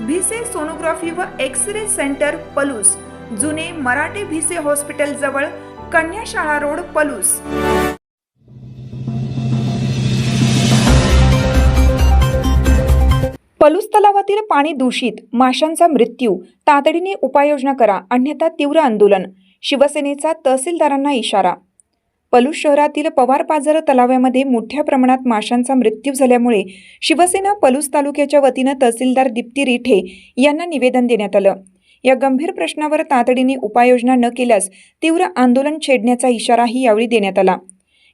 Bhise sonography व X ray centre Palus. जुने Marathe Bhise hospital जवळ कन्याशाळा रोड पलूस. पलूस तलावातील पाणी दूषित माशांचा मृत्यू. तातडीने उपाययोजना करा अन्यथा तीव्र आंदोलन. शिवसेनेचा तहसीलदारांना इशारा. पलूस शहरातील पवार पाझर तलावामध्ये मोठ्या प्रमाणात माशांचा मृत्यू झाल्यामुळे शिवसेना पलूस तालुक्याच्या वतीनं तहसीलदार दीप्ती रिठे यांना निवेदन देण्यात आलं. या गंभीर प्रश्नावर तातडीने उपाययोजना न केल्यास तीव्र आंदोलन छेडण्याचा इशाराही यावेळी देण्यात आला.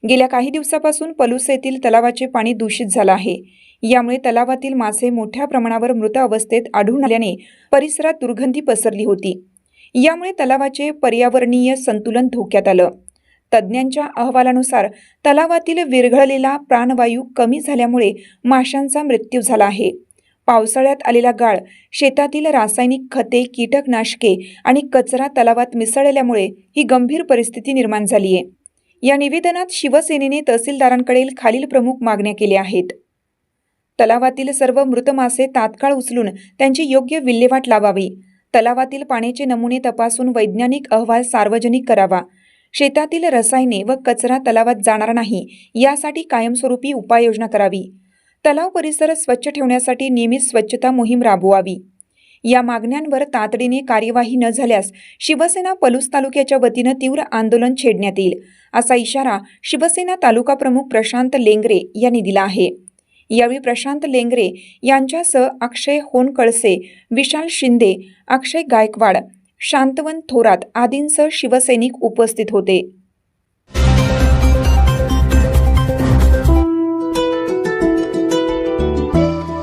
गेल्या काही दिवसापासून पलूस येथील तलावाचे पाणी दूषित झालं आहे. यामुळे तलावातील मासे मोठ्या प्रमाणावर मृत अवस्थेत आढळून आल्याने परिसरात दुर्गंधी पसरली होती. यामुळे तलावाचे पर्यावरणीय संतुलन धोक्यात आलं. तज्ज्ञांच्या अहवालानुसार तलावातील विरघळलेला प्राणवायू कमी झाल्यामुळे माशांचा मृत्यू झाला आहे. पावसाळ्यात आलेला गाळ शेतातील रासायनिक खते कीटकनाशके आणि कचरा तलावात मिसळल्यामुळे ही गंभीर परिस्थिती निर्माण झाली आहे. या निवेदनात शिवसेनेने तहसीलदारांकडे खालील प्रमुख मागण्या केल्या आहेत. तलावातील सर्व मृत मासे तात्काळ उचलून त्यांची योग्य विल्हेवाट लावावी. तलावातील पाण्याचे नमुने तपासून वैज्ञानिक अहवाल सार्वजनिक करावा. शेतातील रसायने व कचरा तलावात जाणार नाही यासाठी कायमस्वरूपी उपाययोजना करावी. तलाव परिसर स्वच्छ ठेवण्यासाठी नियमित स्वच्छता मोहीम राबवावी. या मागण्यांवर तातडीने कार्यवाही न झाल्यास शिवसेना पलूस तालुक्याच्या वतीनं तीव्र आंदोलन छेडण्यात येईल असा इशारा शिवसेना तालुका प्रमुख प्रशांत लेंगरे यांनी दिला आहे. यावेळी प्रशांत लेंगरे यांच्यासह अक्षय होनकळसे विशाल शिंदे अक्षय गायकवाड शांतवन थोरात आदींसह शिवसैनिक उपस्थित होते.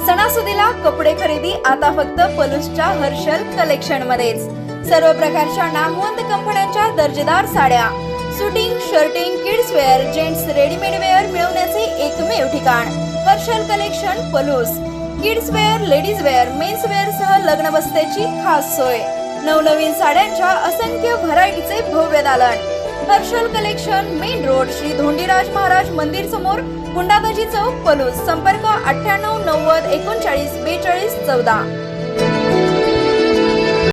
सणासुदीला कपडे खरेदी आता फक्त पलूसच्या हर्षल कलेक्शन मध्येच. सर्व प्रकारच्या नामवंत कंपन्यांच्या दर्जेदार साड्या. Suiting shirting kids wear gents readymade wear मिळवण्याचे एकमेव ठिकाण. Harshal collection Palus. Kids wear ladies wear men's wear सह लग्न बस्त्याची खास सोय. नवनवीन साड्यांच्या असंख्य व्हरायटीचे भव्य दालन. Harshal collection main road Shri Dhondiraj Maharaj मंदिर समोर गुंडाबाजी चौक पलूस संपर्क अठ्ठ्याण्णव नव्वद एकोणचाळीस बेचाळीस चौदा.